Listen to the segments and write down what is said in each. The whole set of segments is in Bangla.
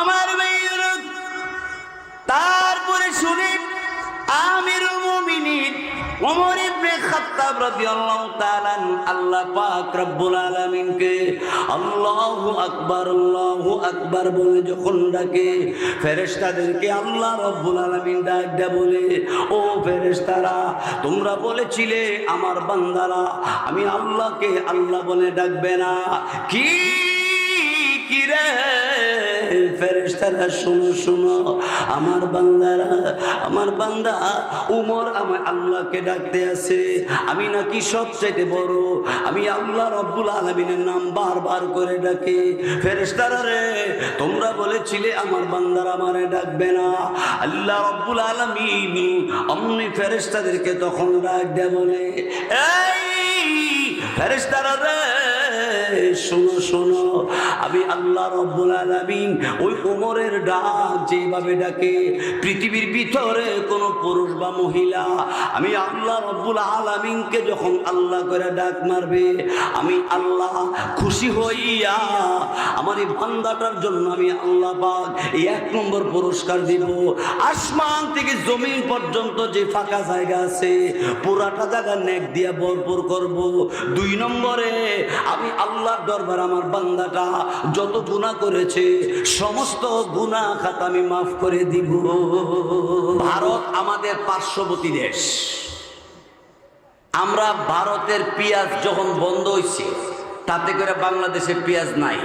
আমার তারপরে শুনি আমিরুল মুমিনিন ওমর ইবনে খাত্তাব রাদিয়াল্লাহু তাআলা আল্লাহ পাক রব্বুল আলামিনকে আল্লাহু আকবার আল্লাহু আকবার বলে যখন ডাকে, ফেরেশতাদেরকে আল্লাহ রব্বুল আলামিন বলে, ও ফেরেশতারা, তোমরা বলেছিলে আমার বান্দারা, আমি আল্লাহকে আল্লাহ বলে ডাকবে না। কি কি রে? ফেরেশতারা শুনো শুনো। আমার বান্দারা, আমার বান্দা উমর আমার আল্লাহকে ডাকতে আছে। আমি নাকি সবচাইতে বড়। আমি আল্লাহ রব্বুল আলমিনের নাম বারবার করে ডাকে। ফেরেশতারা রে, তোমরা বলেছিলে আমার বান্দারা আমারে ডাকবে না। আল্লাহ রব্বুল আলমিন অমনি ফেরেশতাদেরকে তখন ডাক দেয় বলে, এই ফেরেশতারা রে শোনো শোনো, আমি আল্লাহ রব্বুল ওই কোমরের ডাক যেভাবে ডাকে, পৃথিবীর ভিতরে কোনো পুরুষ বা মহিলা, আমি আল্লাহ রব্বুল যখন আল্লাহ করে ডাক মারবে, আমি আল্লাহ খুশি হইয়া আমার এই জন্য আমি আল্লাহ পাক এই এক নম্বর পুরস্কার দিব। আসমান থেকে জমিন পর্যন্ত যে ফাঁকা জায়গা আছে, পুরাটা জায়গা নেক দিয়া ভরপুর করব। দুই নম্বরে আমি আল্লাহর দরবার আমার বান্দাটা যত গুনাহ করেছে, সমস্ত গুনাহ খাতা আমি মাফ করে দিব। ভারত আমাদের পার্শ্ববর্তী দেশ। আমরা ভারতের পেঁয়াজ যখন বন্ধ হয়েছে তাতে করে বাংলাদেশে পেঁয়াজ নাই।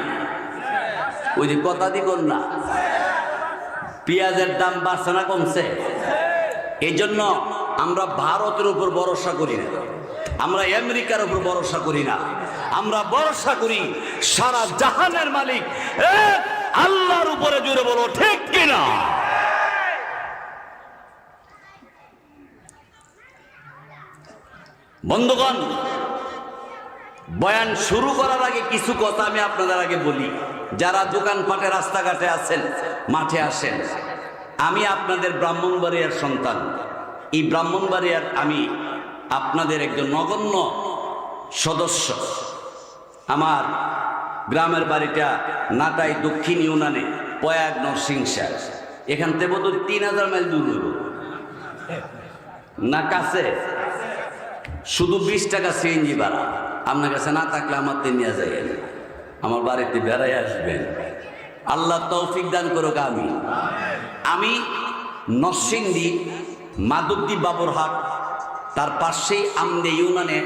ওই যে কথা দিকন না, পেঁয়াজের দাম বাড়ছে না কমছে? এই জন্য আমরা ভারতের উপর ভরসা করি না। আমরা আমেরিকার উপর ভরসা করি না। আমরা ভরসা করি, সারা জাহানের মালিক আল্লাহর উপরে জুড়ে বলো, ঠিক কিনা? বন্ধুগণ, বয়ান শুরু করার আগে কিছু কথা আমি আপনাদের আগে বলি। যারা দোকানপাটে, রাস্তাঘাটে আছেন, মাঠে আসেন, আমি আপনাদের ব্রাহ্মণবাড়িয়ার সন্তান। এই ব্রাহ্মণবাড়িয়ার আমি আপনাদের একজন নগণ্য সদস্য। আমার গ্রামের বাড়িটা নাটাই দক্ষিণ ইউনানে পয়াগ নরসিংসার এখান থেকে বোধ তিন হাজার মাইল দূর হইব। না কাছে? শুধু বিশ টাকা সিএনজি ভাড়া। আপনার কাছে না থাকলে আমার তো নিয়ে যায় আমার বাড়িতে বেড়াই আসবেন। আল্লাহ তৌফিক দান করুক আমি আমি নরসিংদী মাধবদী বাবুরহাট, তার পাশেই আমদে ইউনানে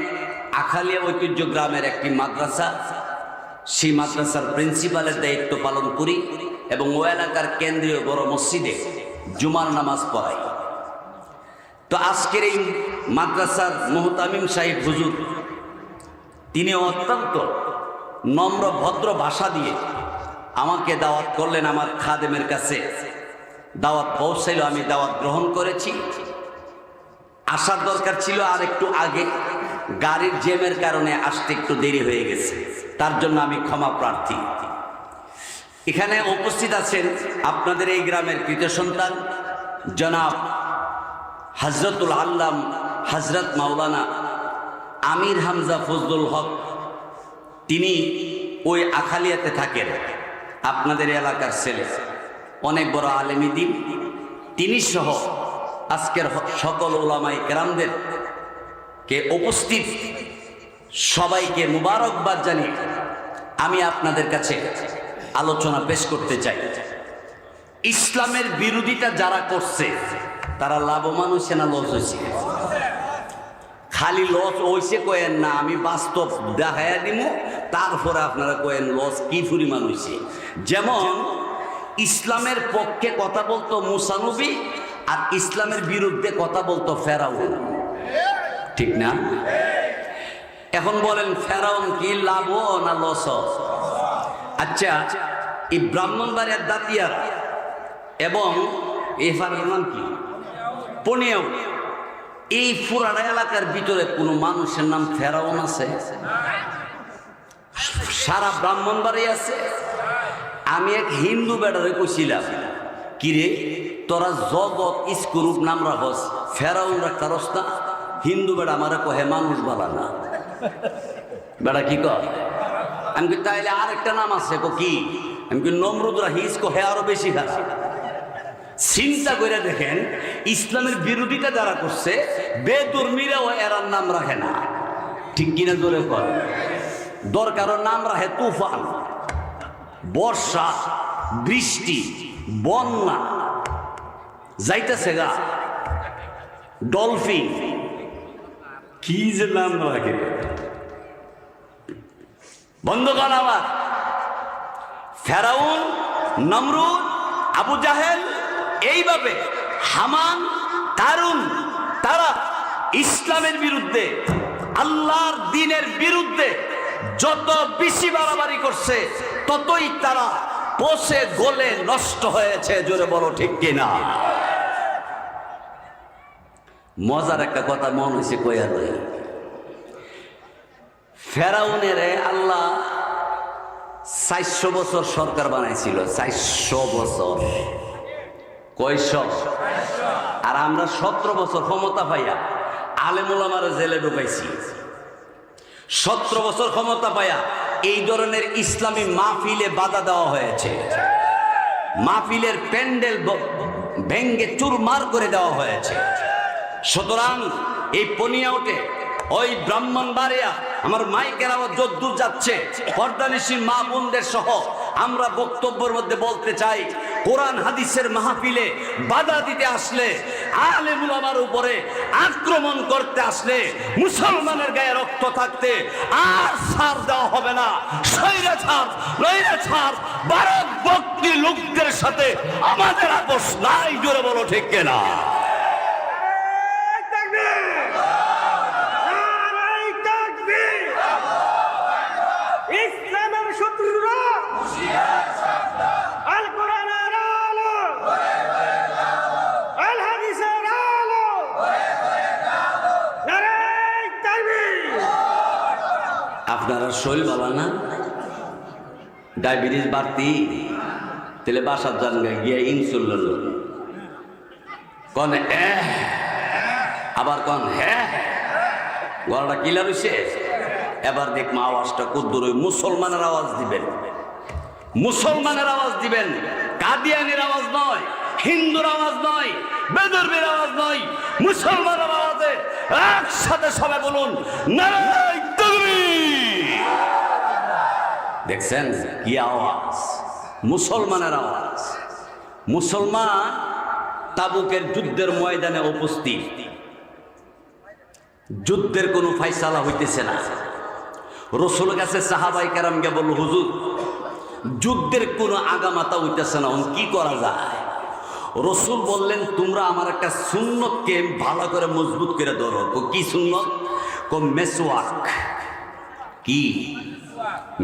আখালিয়া ঐতিহ্য গ্রামের একটি মাদ্রাসা। সেই মাদ্রাসার প্রিন্সিপালের দায়িত্ব পালন করি এবং ও এলাকার কেন্দ্রীয় বড় মসজিদে জুমার নামাজ পড়াই। তো আজকের এই মাদ্রাসার মোহতামিম সাহেব হুজুর, তিনি অত্যন্ত নম্র, ভদ্র ভাষা দিয়ে আমাকে দাওয়াত করলেন আমার খাদেমের কাছে। দাওয়াত পৌঁছাইল, আমি দাওয়াত গ্রহণ করেছি। আসার দরকার ছিল আর একটু আগে। গাড়ির জ্যামের কারণে আসতে একটু দেরি হয়ে গেছে। তার জন্য আমি ক্ষমা প্রার্থী। এখানে উপস্থিত আছেন আপনাদের এই গ্রামের কৃত সন্তান, জনাব হজরতুল আল্লাম হজরত মাওলানা আমির হামজা ফজলুল হক। তিনি ওই আখালিয়াতে থাকেন, আপনাদের এলাকার ছেলে। অনেক বড় আলেমী দিন। তিনি সহ আজকের সকল ওলামাই কেরামদের কে উপস্থিত? সবাইকে মুবারকবাদ জানিয়ে আমি আপনাদের কাছে আলোচনা পেশ করতে চাই। ইসলামের বিরোধিতা যারা করছে, তারা লাভবান হয়েছে না লস হয়েছে? খালি লস হয়েছে কয়েন না, আমি বাস্তব দেখাইয়া দিব তারপরে আপনারা কয়েন লস কি পরিমাণ হয়েছে? যেমন, ইসলামের পক্ষে কথা বলতো মুসানবী আর ইসলামের বিরুদ্ধে কথা বলতো ফেরাউন। ঠিক না? এখন বলেন, ফেরাউন কি লাভ না লস? আচ্ছা এই ব্রাহ্মণবাড়িয়ার দাঁতিয়ার এবং এই ফার্মের নাম কি? পনেও। এই পুরাটা এলাকার ভিতরে কোনো মানুষের নাম ফেরাউন আছে? সারা ব্রাহ্মণবাড়ি আছে। আমি এক হিন্দু বেটারে কইছিলাম, কিরে, তোরা জগৎ ইস্কুরূপ নাম রাখস, ফেরাউন রাখতারস না? হিন্দু বেড়া আমারে কহে মানুষ বালা না। বেড়া কি কয়? আমি কই, তাইলে আরেকটা নাম আছে কো কি? আমি কি নমরুদরা হিজকো হে আরও বেশি খারাপ। চিন্তা করে দেখেন ইসলামের বিরোধিতা যারা করছে বেদর্মীরাও এরার নাম রাখে না। ঠিক কিনা জোরে কর দরকারও নাম রাখে তুফান বর্ষা বৃষ্টি বন্যা। যাইতেছে গা ডলফিন কি যে নাম রাখে বন্ধুগণ আমার, ফেরাউন, নমরুদ, আবু জাহেল, এইভাবে হামান তারুন তারা ইসলামের বিরুদ্ধে, আল্লাহর দিনের বিরুদ্ধে যত বেশি বাড়াবাড়ি করছে, ততই তারা পচে গোলে নষ্ট হয়েছে, জোরে বলো ঠিক কিনা? মজার একটা কথা মন হয়েছে কইয়া রয়ে ফেরাউনের আল্লাহ চারশো বছর সরকার বানাইছিল, চারশো বছর। কয়শ? আর আমরা সতেরো বছর ক্ষমতা পাইয়া আলেমুলামার জেলে ঢুকাইছি। সতেরো বছর ক্ষমতা পাইয়া এই ধরনের ইসলামী মাহফিলে বাধা দেওয়া হয়েছে। মাহফিলের প্যান্ডেল ভেঙ্গে চুরমার করে দেওয়া হয়েছে। সুতরাং এই পনিয়াউটে ওই ব্রাহ্মণ বাড়িয়া আমার মাইকের আওয়াজ যদ্দূর যাচ্ছে পর্দানিসীর মা বোনদের সহ আমরা বক্তব্যের মধ্যে বলতে চাই, কোরআন হাদিসের মাহফিলে বাধা দিতে আসলে, আলেমুল আমার উপরে আক্রমণ করতে আসলে, মুসলমানের গায়ে রক্ত থাকতে আর সার দেওয়া হবে না। সৈরা ছাড়, লইরা ছাড় ভারত ভক্তি লোকদের সাথে আমাদের আপোষ নাই, জোরে বলো ঠিক কেনা? শৈল বাবা না, ডায়াবেটিস বাড়তি, তাহলে বাসার যান গিয়ে ইনসুলিন কন আবার কন হ্যাঁ? গলাটা কিলার হইছে? এবার দেখব আওয়াজটা কুদ্দুর ওই মুসলমানের আওয়াজ দিবেন। মুসলমানের আওয়াজ দিবেন, কাদিয়ানের আওয়াজ নয়, হিন্দুর আওয়াজ নয় বেদর্মীর আওয়াজ নয়, মুসলমানের আওয়াজে একসাথে সবাই বলুন নারাই দেখছেন? কি আওয়াজ? মুসলমানের আওয়াজ। মুসলমান তাবুকের যুদ্ধের ময়দানে উপস্থিত। যুদ্ধের কোনো ফাইসালা হইতেছে না। রসুল কাছে সাহাবাই কারামকে বলল, হুজুর, যুদ্ধের কোনো আগামাতা হইতেছে না কি করা যায়? রসুল বললেন, তোমরা আমার একটা সুন্নতকে ভালো করে মজবুত করে ধরো। কো সুন্নত? কো, মেসওয়াক। কি?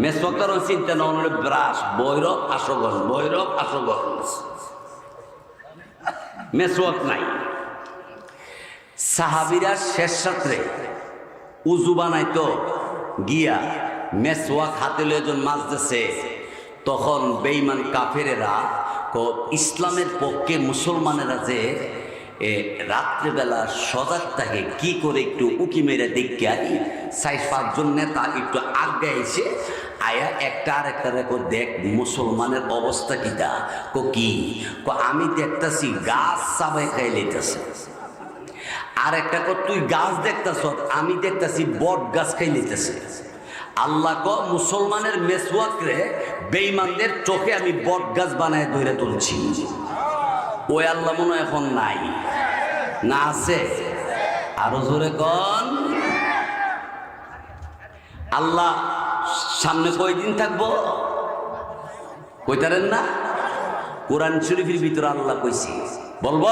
মেসওয়াকের চিন্তা না হলে ব্রাশ বৈরব আশগন বৈরব আশগন মেসওয়াক নাই। সাহাবিরা শেষ রাত্রে উজু বানাইতো, গিয়া মেসওয়াক হাতে লয়ে যখন মাজতেছে তখন বেইমান কাফেরেরা ইসলামের পক্ষে মুসলমানেরা যে রাত্রেবেলা সজাগ থাকে, কি করে একটু উকি মেরে দেখে আই? সাই পাঁচজন নেতা একটু আগে এসে আয়া একটা আর একটা রেখো দেখ, মুসলমানের অবস্থা কিটা? কো কি? কো আমি দেখতাছি গাছ চাবাই খাই লইতেছে। আর একটা কর তুই গাছ দেখতাছ, আমি দেখতাছি বট গাছ খাই নিতেছে আল্লাহ ক মুসলমানের মেসওয়াকরে বেইমানদের চোখে আমি বট গাছ বানায় ধরে তুলছি। ওই আল্লাহ মনে এখন নাই। না আছে? আরও জোরে কন। আল্লাহ সামনে কয়দিন থাকব? কইতারেন না? কোরআন শরীফের ভিতরে আল্লাহ কইছি। বলব?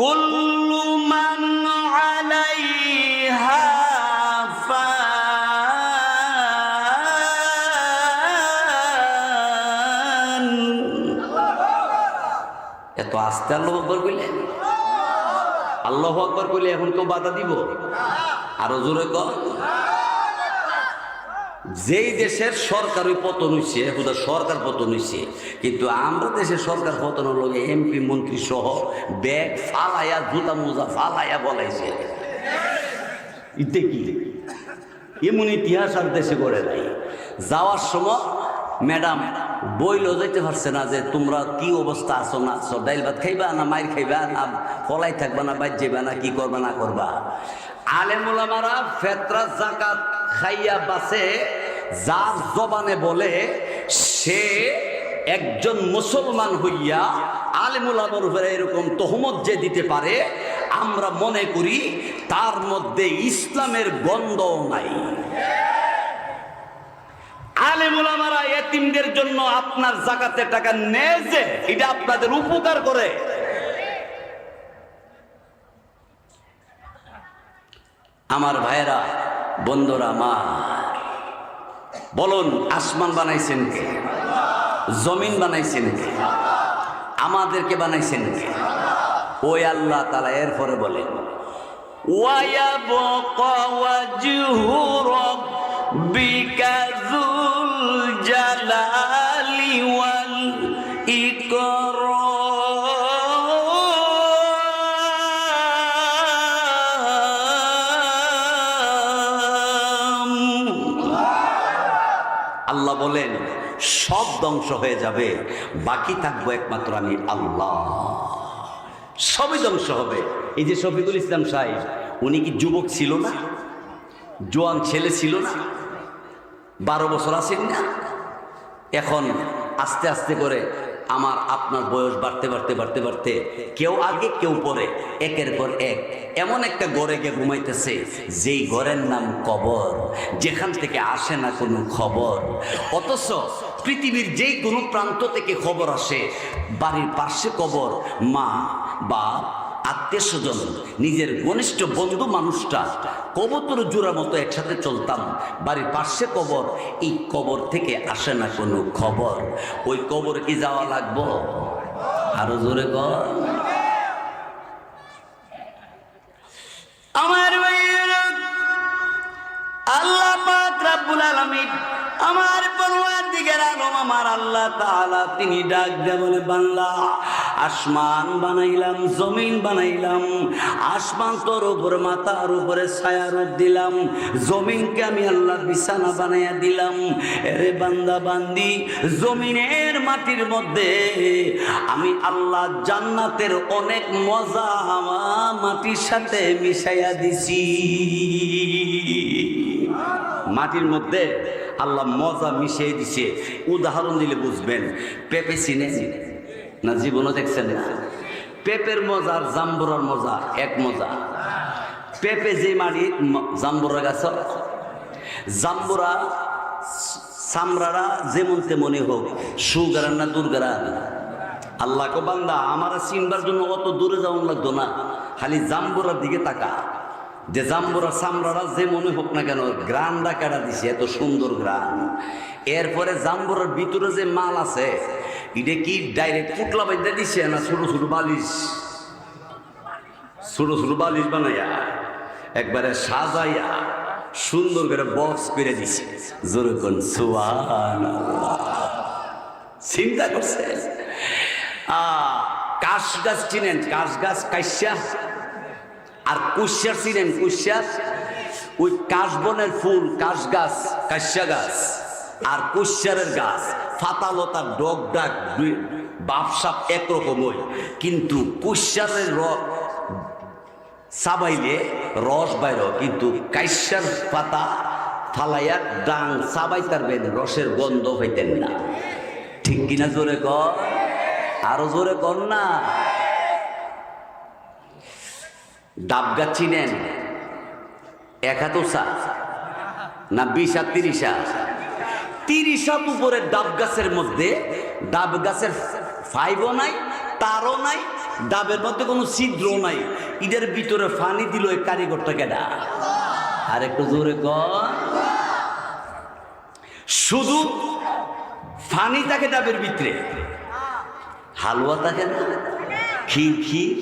কুল্লু এত আস্তে আল্লাহ আকবর কইলে? আল্লাহ আকবর কইলে এখন কেউ বাধা দিব? আরও জোরে কর যেই দেশের সরকার ওই পতন হইছে, হুদা সরকার পতন হইছে, কিন্তু আমরা দেশের সরকার পতন হলো এমপি, মন্ত্রী সহ ব্যাগ ফালাইয়া, জুতা মোজা ফালাইয়া বলাইছে। ইতে কি? এমন ইতিহাস আর দেশে গড়ে নাই। যাওয়ার সময় ম্যাডাম বইলো যাইতে পারছে না যে তোমরা কি অবস্থা আছো না আছো, ডাইল ভাত খাইবা না মাইর খাইবা না ফলাই থাকবা না বাইর যাইবা না, কি করবা না করবা। আলেমুলামারা ফেতরা, জাকাত খাইয়া বাসে যার জবানে বলে, সে একজন মুসলমান হইয়া আলেমুলামার উপরে এরকম তহমত যে দিতে পারে, আমরা মনে করি তার মধ্যে ইসলামের গন্ধ নাই। আলেমুলামারা এতিমদের জন্য আপনার জাকাতের টাকা নেয় যে, এটা আপনাদের উপকার করে। আমার ভাইয়েরা, বন্ধুরা আমার বলুন, আসমান বানাইছেন কে? জমিন বানাইছেন কে? আমাদেরকে বানাইছেন কে? ওই আল্লাহ তালা এরপরে বলে বিকাজুল জালা আল্লাহ বলেন, সব ধ্বংস হয়ে যাবে, বাকি থাকব একমাত্র আমি আল্লাহ। সবই ধ্বংস হবে। এই যে শফিকুল ইসলাম সাহেব, উনি কি যুবক ছিল না? জোয়ান ছেলে ছিল না? বারো বছর আসেন না? এখন আস্তে আস্তে করে আমার আপনার বয়স বাড়তে বাড়তে বাড়তে বাড়তে কেউ আগে, কেউ পরে, একের পর এক এমন একটা গড়ে গিয়ে ঘুমাইতেছে, যেই গড়ের নাম কবর, যেখান থেকে আসে না কোনো খবর। অথচ পৃথিবীর যেই কোনো প্রান্ত থেকে খবর আসে, বাড়ির পার্শ্বে কবর, মা, বাপ আত্মীয় স্বজন, নিজের ঘনিষ্ঠ বন্ধু মানুষটা কবতর জোড়া মতো একসাথে চলতাম। বাড়ির পাশে কবর, এই কবর থেকে আসে না কোনো খবর। ওই কবর কি যাওয়া লাগবো? আরও জোরে কর। আমার আল্লাহ আমার দিকের আলম আমার আল্লাহ তিনি ডাক দে বলে বাংলা আসমান বানাইলাম, জমিন বানাইলাম, আসমান তোর উপরে, মাথার উপরে ছায়া রূপ দিলাম, জমিনকে আমি আল্লাহ বিছানা বানাইয়া দিলাম। এরে বান্দা, বান্দি, জমিনের মাটির মধ্যে আমি আল্লাহ জান্নাতের অনেক মজা আমার মাটির সাথে মিশাইয়া দিছি। মাটির মধ্যে আল্লাহ মজা মিশিয়ে দিছে। উদাহরণ দিলে বুঝবেন পেঁপে চিনে না জীবনও দেখছেন পেঁপের মজা আর জাম্বুরার মজা এক মজা। পেঁপে যে মাটি জাম্বুরা গাছ। জাম্বুরা সামরারা যেমন তেমনই হোক, সুগারান না দুর্গারান। আল্লাহ কো বান্দা, আমার চিনবার জন্য অত দূরে যাওয়ান লাগতো না, খালি জাম্বুরার দিকে তাকা। যে জাম্বুরা সামরারা যে মনে হোক না কেন, গ্রানটা কেটা দিছে, এত সুন্দর গ্রান। এরপরে জাম্বুরার ভিতরে যে মাল আছে এটা কি ডাইরেক্ট পুটলা বাইদা দিছে না ছোট ছোট বালিশ? ছোট ছোট বালিশ বানাইয়া একবারে সাজাইয়া সুন্দর করে বক্স করে দিছে। কোন, সুবহানাল্লাহ। চিন্তা করছে? কাশ গাছ চিনেন কাশ গাছ কাইসা? আর কুশিয়ার চিনেন, কুশিয়ার? ওই কাশবনের ফুল কাশ গাছ কাশ্যা গাছ। আর কুশিয়ারের গাছ। ফাতালতা ডগ ডাক বাপসাপ একরকমই কিন্তু কুশিয়ারের সাবাইলে রস বাইর কিন্তু কাইসার পাতা ফালাইয়া ডাং সাবাই তারবেন রসের গন্ধ হইতেন না। ঠিক কিনা জোরে কর? আরও জোরে কর না। ডাবগা চিনেন? এক হাত না বিশ হাত তিরিশ হাত? তিরিশ হাত উপরে ডাব গাছের মধ্যে, ডাব গাছের ফাইভও নাই, তারও নাই, ডাবের মধ্যে কোনো ছিদ্র নাই। ইদের ভিতরে ফানি দিল এই কারিগরটা কেডা? আর একটু জোরে কর শুধু ফানি থাকে ডাবের ভিতরে। হালুয়া থাকে না? ক্ষীর ক্ষীর।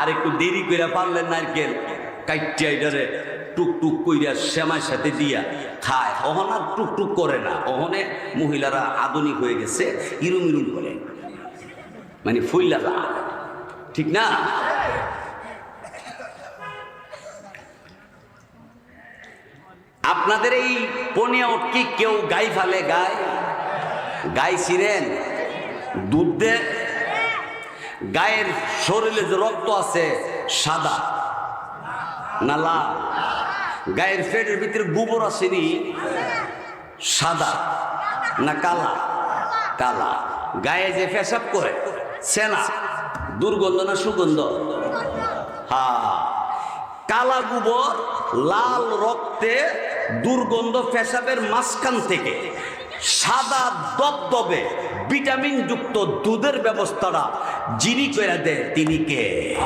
আর একটু দেরি করে পারলেন নারকেল। কাইটিয়া এটারে টুক টুক কইরা শ্যামার সাথে দিয়া। খায়। অহন আর টুক টুক করে না। অহনে মহিলারা আধুনিক হয়ে গেছে ইরুম ইরুম করে। মানে ফুইলালা ঠিক না? আপনাদের এই পনিয়া কি কেউ গাই ফালে? গায় গাই ছিলেন দুধ দে গায়ের শরীরে যে রক্ত আছে, সাদা না লাল? গায়ের পেটের ভিতরে গোবর আসেনি সাদা না কালা? কালা। গায়ে যে পেশাব করে, সেনা, দুর্গন্ধ না সুগন্ধ? হা। কালা গোবর লাল রক্তে দুর্গন্ধ পেশাবের মাঝখান থেকে, সাদা দবদবে ভিটামিন যুক্ত দুধের ব্যবস্থাটা যিনি করে দেয় তিনি কে?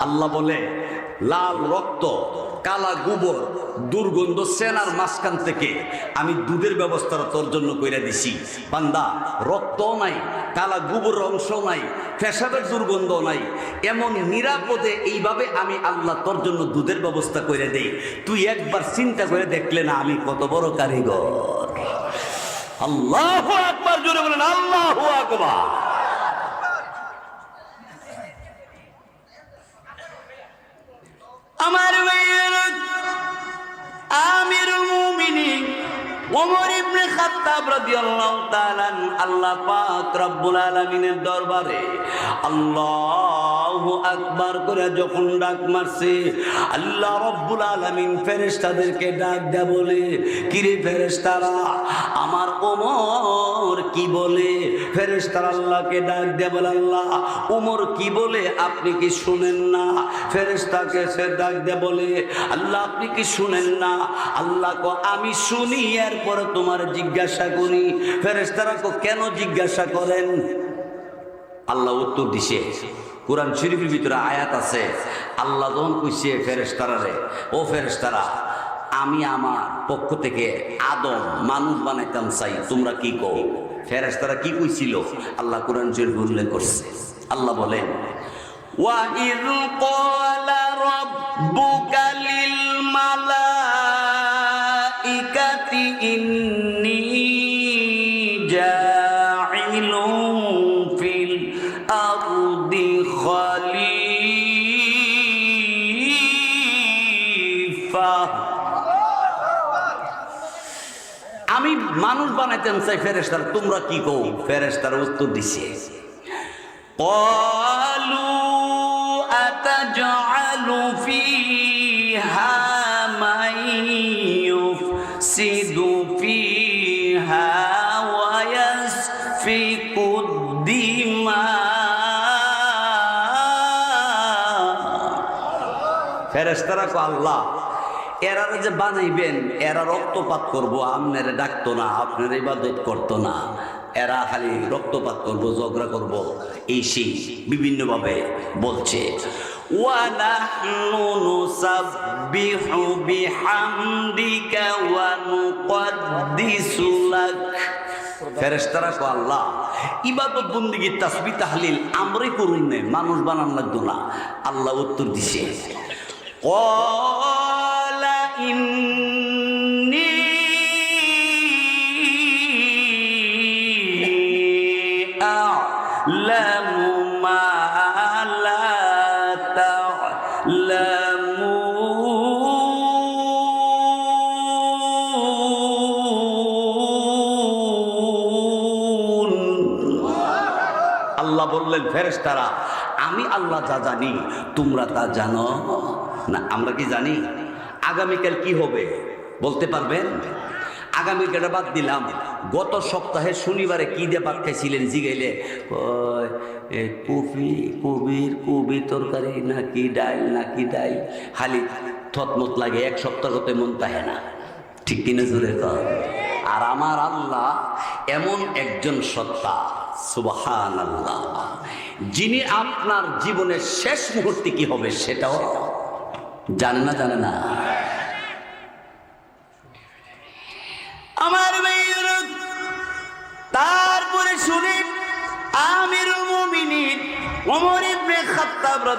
আল্লাহ বলে, লাল রক্ত কালা গোবর, দুর্গন্ধ সেনার মাঝখান থেকে আমি দুধের ব্যবস্থাটা তোর জন্য কইরা দিছি। বান্দা, রক্তও নাই, কালা গোবর অংশ নাই পেশাবের দুর্গন্ধ নাই। এমন নিরাপদে এইভাবে আমি আল্লাহ তোর জন্য দুধের ব্যবস্থা করে দেই। তুই একবার চিন্তা করে দেখলে না আমি কত বড় কারিগর। আল্লাহ আকবার, জোরে বলেন, আল্লাহ আকবার। আমার আমিরুল মুমিনিন ওমর আল্লাহ দরবারে করে যখন ডাক মারছে, আল্লাহ ডাক বলে আমার ওমর কি বলে? ফেরেশতারা আল্লাহকে ডাক দেয়া বলে, আল্লাহ, ওমর কি বলে? আপনি কি শুনেন না? ফেরেশতাকে সে ডাক দেয়া বলে, আল্লাহ, আপনি কি শুনেন না? আল্লাহ আমি শুনি এরপরে তোমার জিজ্ঞাসা করি ফেরেস্তারা কেন জিজ্ঞাসা করেন? আল্লাহ উত্তর দিছে, কোরআন শরীফের ভিতরে আয়াত আছে, আল্লাহ যখন কইছে ফেরেস্তারারে ও ফেরেস্তারা আমি আমার পক্ষ থেকে আদম মানুষ বানাইতাম চাই, তোমরা কি কো ফেরেস্তারা কি কইছিল? আল্লাহ কোরআন শরীফ উল্লেখ করছে। আল্লাহ বলেন, ওয়া কলা রব্বু মানুষ বানাইতেন চাই ফেরেস্তার তোমরা কি কও ফেরেস্তার উত্তর দিছে قالوا أتجعل فيها من يفسد فيها ويسفك الدماء ফেরেস্তারা কো আল্লাহ এরা যে বানাইবেন এরা রক্তপাত করব আপনারা ডাকতো না আপনার ইবাদত করতো না এরা খালি রক্তপাত করব ঝগড়া করব এই সেই বিভিন্নভাবে বলছে وَنَحْنُ نُسَبِّحُ بِحَمْدِكَ وَنُقَدِّسُ لَكَ ফেরেশতারা কো আল্লাহ ইবাদত বন্দিগি তাসবিহ তাহলিল আমরাই করুন নে মানুষ বানান লাগতো না আল্লাহ উত্তর দিছে قال إني أعلم ما لا تعلمون আল্লাহ বললেন ফেরেশতারা আমি আল্লাহ যা জানি তোমরা তা জানো না আমরা কি জানি আগামীকাল কি হবে? বলতে পারবেন? আগামীকালটা বাদ দিলাম। গত সপ্তাহে শনিবারে কি দিয়ে ভাত খাইছিলেন জিগাইলে? কফি, কবির, কবি তরকারি, নাকি ডাইল নাকি ডাইল? খালি থতমত লাগে, এক সপ্তাহ হতে মন তাহে না। ঠিক কিনা জোরে কর আর আমার আল্লাহ এমন একজন সত্তা সুবাহান আল্লাহ যিনি আপনার জীবনের শেষ মুহূর্তে কি হবে সেটাও জানে না জানে না।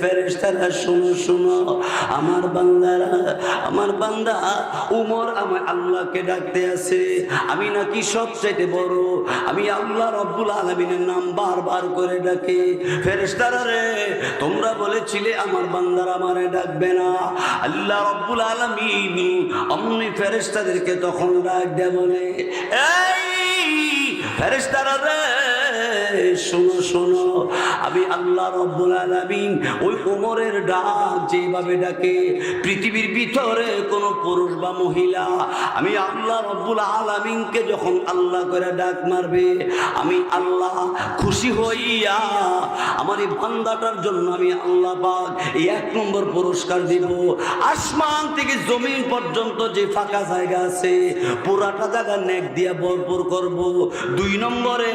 ফেরেশতারা শুনো শুনো। আমার বান্দারা, আমার বান্দা উমর আমার আল্লাহকে ডাকতে আছে। আমি নাকি সবচাইতে বড়। আমি আল্লাহ রব্বুল আলমিনের নাম বারবার করে ডাকে। ফেরেশতারা রে, তোমরা বলেছিলে আমার বান্দার আমারে ডাকবে না। আল্লাহ রব্বুল আলমিন অমনি ফেরেশতাদেরকে তখন ডাক দেয় বলে, এই ফেরেশতারা রে শোনো শোনো। আমি আল্লাহ রব্বুল আলামিন ওই কোমরের ডাক যেভাবে ডাকে, পৃথিবীর ভিতরে কোনো পুরুষ বা মহিলা, আমি আল্লাহ রব্বুল আলামিনকে যখন আল্লাহ করে ডাক মারবে, আমি আল্লাহ খুশি হইয়া আমার এই বান্দাটার জন্য আমি আল্লাহ পাক এই এক নম্বর পুরস্কার দিব। আসমান থেকে জমিন পর্যন্ত যে ফাঁকা জায়গা আছে, পুরাটা জায়গা নেক দিয়া ভরপুর করব। দুই নম্বরে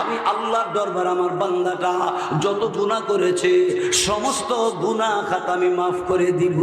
আমি আল্লাহর দরবার আমার বান্দাটা যত গুণা করেছে সমস্ত গুণা খাতা আমি মাফ করে দিব।